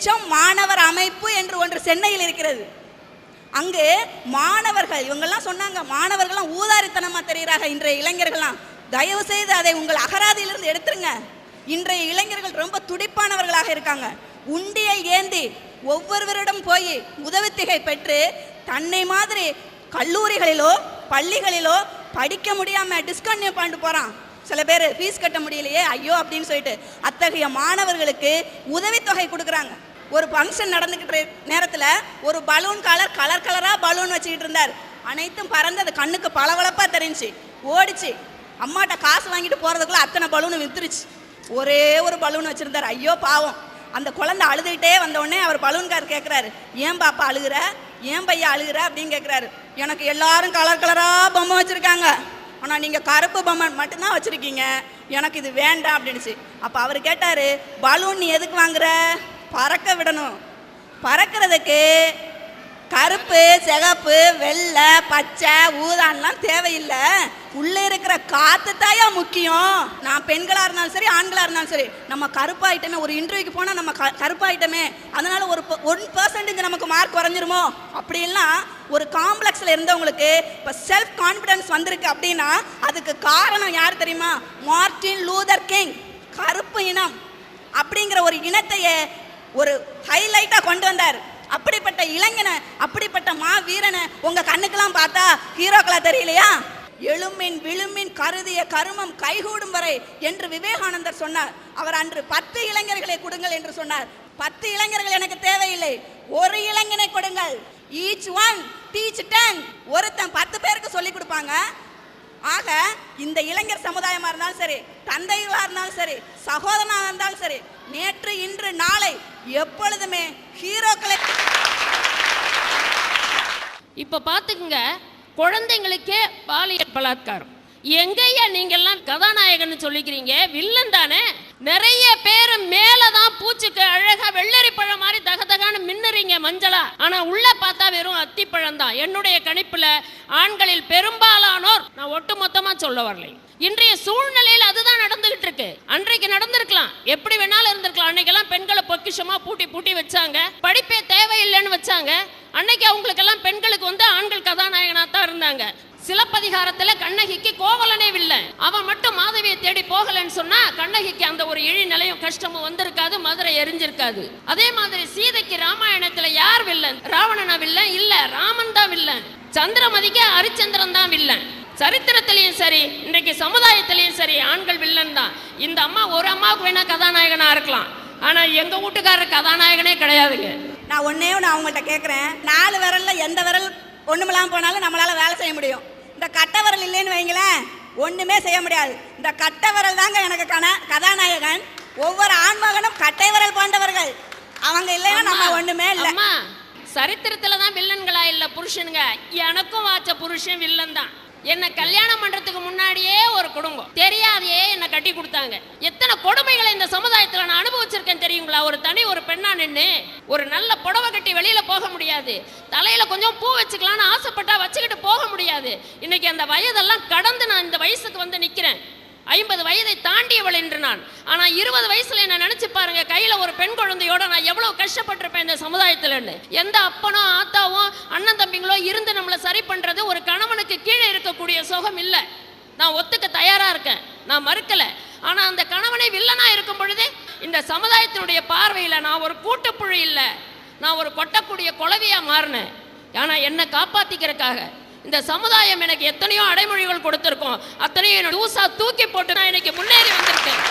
வெளிச்சம் மாணவர் அமைப்பு என்று ஒன்று சென்னையில் இருக்கிறது. அங்கு மாணவர்கள் இவங்கெல்லாம் சொன்னாங்க மாணவர்கள்லாம் ஊதாரித்தனமாக தெரிகிறாங்க இன்றைய இளைஞர்கள்லாம். தயவு செய்து அதை உங்கள் அகராதியிலிருந்து எடுத்துருங்க. இன்றைய இளைஞர்கள் ரொம்ப துடிப்பானவர்களாக இருக்காங்க. உண்டியை ஏந்தி ஒவ்வொருவரிடம் போய் உதவித்தொகை பெற்று தன்னை மாதிரி கல்லூரிகளிலோ பள்ளிகளிலோ படிக்க முடியாமல் டிஸ்கன்யூ பண்ணிட்டு போகிறான் சில பேர் ஃபீஸ் கட்ட முடியலையே ஐயோ அப்படின்னு சொல்லிட்டு அத்தகைய மாணவர்களுக்கு உதவித்தொகை கொடுக்குறாங்க. ஒரு ஃபங்க்ஷன் நடந்துக்கிட்டு நேரத்தில் ஒரு பலூன் கலர் கலர் கலராக பலூன் வச்சுக்கிட்டு இருந்தார். அனைத்தும் பறந்து அது கண்ணுக்கு பளபளப்பாக தெரிஞ்சுச்சு ஓடிச்சு. அம்மாட்ட காசு வாங்கிட்டு போகிறதுக்குள்ள அத்தனை பலூன் வித்துருச்சு. ஒரே ஒரு பலூன் வச்சுருந்தார். ஐயோ பாவம். அந்த குழந்தை அழுதுகிட்டே வந்தோடனே அவர் பலூன்கார் கேட்குறாரு ஏன் பாப்பா அழுகுற? ஏன் பையன் அழுகுற? அப்படின்னு கேட்குறாரு எனக்கு எல்லாரும் கலர் கலராக பொம்மை வச்சுருக்காங்க. ஆனால் நீங்கள் கருப்பு பொம்மை மட்டும்தான் வச்சுருக்கீங்க. எனக்கு இது வேண்டாம் அப்படின்னுச்சு. அப்போ அவர் கேட்டார் பலூன் நீ எதுக்கு வாங்குற? பறக்க விடணும் பறக்கிறதுக்கு கருப்பு சிகப்பு வெள்ளை பச்சை ஊதான்லாம் தேவையில்லை. உள்ளே இருக்கிற காற்று தாயா முக்கியம். நான் பெண்களாக இருந்தாலும் சரி ஆண்களாக இருந்தாலும் சரி நம்ம கருப்பாயிட்டமே ஒரு இன்டர்வியூக்கு போனால் நம்ம க கருப்பாயிட்டமே அதனால் ஒரு ஒன் பர்சன்டேஜ் நமக்கு மார்க் குறைஞ்சிருமோ? அப்படின்லாம் ஒரு காம்ப்ளெக்ஸில் இருந்தவங்களுக்கு இப்போ செல்ஃப் கான்ஃபிடன்ஸ் வந்திருக்கு அப்படின்னா அதுக்கு காரணம் யார் தெரியுமா? Martin Luther King. கருப்பு இனம். அப்படிங்கிற ஒரு இனத்தையே ஒரு ஹைலைட்டாக கொண்டு வந்தார். அப்படிப்பட்ட இளைஞனை அப்படிப்பட்ட மா வீரனை உங்க கண்ணுக்கெல்லாம் பார்த்தா ஹீரோக்களா தெரியலையா? எழுமின் விழுமின் கருதிய கருமம் கைகூடும் வரை என்று விவேகானந்தர் சொன்னார். அவர் அன்று பத்து இளைஞர்களை கொடுங்கள் என்று சொன்னார். பத்து இளைஞர்கள் எனக்கு தேவையில்லை. ஒரு இளைஞனை கொடுங்கள். ஈச் ஒன் டீச் டென் ஒருத்தன் பத்து பேருக்கு சொல்லி கொடுப்பாங்க. ஆக இந்த இளைஞர் சமுதாயமாக இருந்தாலும் சரி தந்தைகளாக இருந்தாலும் சரி சகோதரனாக இருந்தாலும் சரி நேற்று இன்று நாளை எப்பொழுதுமே ஹீரோக்களை இப்ப பார்த்துக்குங்க குழந்தைங்களுக்கே பாலியல் பலாத்காரம். எங்கய்யா நீங்கெல்லாம் கதாநாயகன்னு சொல்லிக்கிறீங்க? வில்லன் தானே? நிறைய பேர் மேலதான் பூச்சிக்கு அழகா வெள்ளரி பழம் மாதிரி தகதகான்னு மின்னுறீங்க மஞ்சளா. ஆனா உள்ள பார்த்தா வெறும் அத்திப்பழம் தான். என்னுடைய கணிப்பில் ஆண்களில் பெரும்பாலானோர் நான் ஒட்டுமொத்தமாக சொல்ல வரலை. இன்றைய சூழ்நிலையில் அதுதான் நடந்துகிட்டு இருக்கு. அன்றைக்கு நடந்திருக்கலாம். எப்படி வேணாலும் இருந்திருக்கலாம். அன்னைக்கெல்லாம் பெண்களை பொக்கிஷமா பூட்டி பூட்டி வச்சாங்க. படிப்பே தேவையில்லைன்னு வச்சாங்க. அன்னைக்கு அவங்களுக்கெல்லாம் பெண்களுக்கு வந்து ஆண்கள் கதாநாயகனாக தான் இருந்தாங்க. சிலப்பதிகாரத்துல கண்ணகிக்கு கோவலனே வில்லன் அவன் மட்டும் மாதவியை தேடி போகலன்னு சொன்னா கண்ணகிக்கு அந்த ஒரு இழி நிலையும் கஷ்டமும் வந்திருக்காது மதுரை எரிஞ்சிருக்காது. அதே மாதிரி சீதைக்கு ராமாயணத்துல யார் வில்லன்? ராவணனா வில்லன்? இல்ல ராமன் தான் வில்லன். சந்திரமதிக்கு ஹரிச்சந்திரன் தான் வில்லன். சரித்திரத்திலையும் சரி இன்றைக்கு சமுதாயத்திலையும் சரி ஆண்கள் வில்லன் தான். இந்த அம்மா ஒரு அம்மாவுக்கு வேணா கதாநாயகனா இருக்கலாம். ஆனா எங்க வீட்டுக்காரர் கதாநாயகனே கிடையாதுங்க. நான் ஒன்னே நான் அவங்கள்ட்ட கேட்குறேன் நாலு விரல்ல எந்த விரல் ஒண்ணுமில்லாம போனாலும் நம்மளால வேலை செய்ய முடியும். இந்த கட்ட விரல் இல்லைன்னு வைங்களேன். ஒண்ணுமே செய்ய முடியாது. இந்த கட்ட விரல் தாங்க எனக்கு கன கதாநாயகன். ஒவ்வொரு ஆண்மகனும் கட்டை விரல் போன்றவர்கள் அவங்க இல்லைன்னா நம்ம ஒண்ணுமே இல்லை. சரித்திரத்துல தான் வில்லன்களா இல்ல புருஷனுங்க? எனக்கும் வாச்ச புருஷன் வில்லன் தான் என்ன கல்யாணம் பண்றதுக்கு முன்னாடியே ஒரு குடும்பம். தெரியாதையே என்ன கட்டி கொடுத்தாங்க. எத்தனை கொடுமைகளை இந்த சமுதாயத்துல நான் அனுபவிச்சிருக்கேன் தெரியுங்களா? ஒரு தனி ஒரு பெண்ணா நின்று ஒரு நல்ல புடவை கட்டி வெளியில போக முடியாது. தலையில கொஞ்சம் பூ வச்சுக்கலாம்னு ஆசைப்பட்டா வச்சுக்கிட்டு போக முடியாது. இன்னைக்கு அந்த வயதெல்லாம் கடந்து நான் இந்த வயசுக்கு வந்து நிக்கிறேன். ஐம்பது வயதை தாண்டியவள் என்று நான். ஆனால் இருபது வயசுல என்ன நினைச்சு பாருங்க கையில ஒரு பெண் குழந்தையோட நான் எவ்வளவு கஷ்டப்பட்டிருப்பேன் இந்த சமுதாயத்துலன்னு. எந்த அப்பனோ ஆத்தாவோ அண்ணன் தம்பிங்களோ இருந்து நம்மளை சரி பண்றது ஒரு கணவனுக்கு கீழே இருக்கக்கூடிய சுகம் இல்லை. நான் ஒத்துக்க தயாரா இருக்கேன். நான் மறுக்கல. ஆனா அந்த கணவனை வில்லனா இருக்கும் பொழுது இந்த சமுதாயத்தினுடைய பார்வையில நான் ஒரு கூட்டுப்புழு இல்லை. நான் ஒரு கொட்டக்கூடிய குளவியா மாறினேன். ஆனா என்னை காப்பாத்திக்கிறதுக்காக இந்த சமுதாயம் எனக்கு எத்தனையோ அடைமொழிகள் கொடுத்திருக்கோம். அத்தனையும் தூசா தூக்கி போட்டு நான் இன்னைக்கு முன்னேறி வந்திருக்கேன்.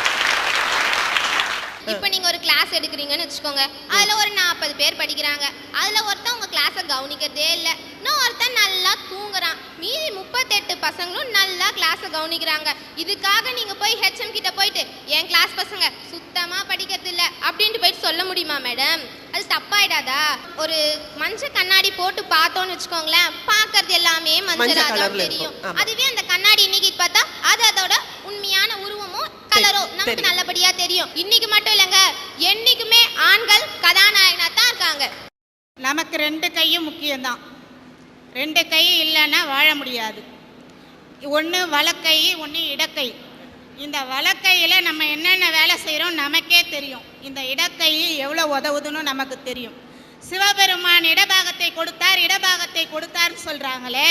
இப்போ நீங்க ஒரு கிளாஸ் எடுக்கிறீங்கன்னு வச்சுக்கோங்க. அதுல ஒரு நாற்பது பேர் படிக்கிறாங்க. அதுல ஒருத்தன் உங்க கிளாஸை கவனிக்கிறதே இல்லை. இன்னும் ஒருத்தன் நல்லா தூங்குறான். மீதி முப்பத்தெட்டு பசங்களும் நல்லா கிளாஸை கவனிக்கிறாங்க. இதுக்காக நீங்க போய் ஹெச்எம் கிட்ட போயிட்டு என் கிளாஸ் பசங்க சுத்தமா படிக்கிறது இல்ல. அப்படின்ட்டு போயிட்டு சொல்ல முடியுமா மேடம் அது தப்பாயிடாதா? ஒரு மஞ்சள் கண்ணாடி போட்டு பார்த்தோன்னு வச்சுக்கோங்களேன் பார்க்கறது எல்லாமே மஞ்சளா மஞ்சள் தான் கலர்ல தெரியும். அதுவே அந்த கண்ணாடி இன்னைக்கு பார்த்தா அது அதோட நமக்கு தெரியும். நல்லபடியா தெரியும். இன்னைக்கு மட்டும் இல்லைங்க என்னைக்குமே ஆண்கள் கதாநாயகனா தான் இருக்காங்க. நமக்கு ரெண்டு கையும் முக்கியம்தான். ரெண்டு கை இல்லைன்னா வாழ முடியாது. ஒன்று வலக்கை ஒன்று இடக்கை. இந்த வலக்கையில் நம்ம என்னென்ன வேலை செய்கிறோம் நமக்கே தெரியும். இந்த இடக்கை எவ்வளோ உதவுதுன்னு நமக்கு தெரியும். சிவபெருமான் இடபாகத்தை கொடுத்தார் இடபாகத்தை கொடுத்தார்னு சொல்கிறாங்களே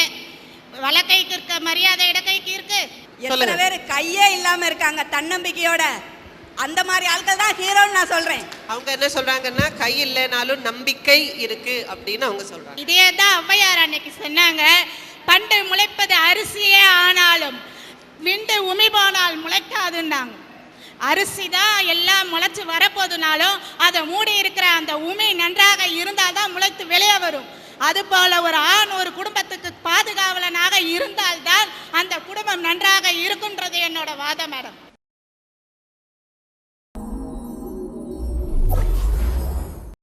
வலக்கைக்கு இருக்க மரியாதை இடக்கைக்கு இருக்கு. எத்தனை. பேர் கையே இல்லாம இருக்காங்க தன்னம்பிக்கையோட? அந்த மாதிரி ஆட்கள் தான் ஹீரோன்னு நான் சொல்றேன். அவங்க என்ன சொல்றாங்கன்னா கை இல்லைனாலும் நம்பிக்கை இருக்கு அப்படின்னு அவங்க சொல்றாங்க. இதே தான் ஔவையார் அன்னைக்கு சொன்னாங்க பண்டு முளைப்பது அரிசியே ஆனாலும் விண்டு உமிபானால் முளைக்காதுன்னாங்க. அரிசி தான் எல்லாம் முளைச்சு வரப்போதுனாலும் அதை மூடி இருக்கிற அந்த உமி நன்றாக இருந்தால் தான் முளைத்து வெளியே வரும். அதுபோல ஒரு ஆண் ஒரு குடும்பத்துக்கு பாதுகாவலனாக இருந்தால்தான் அந்த குடும்பம் நன்றாக Madam.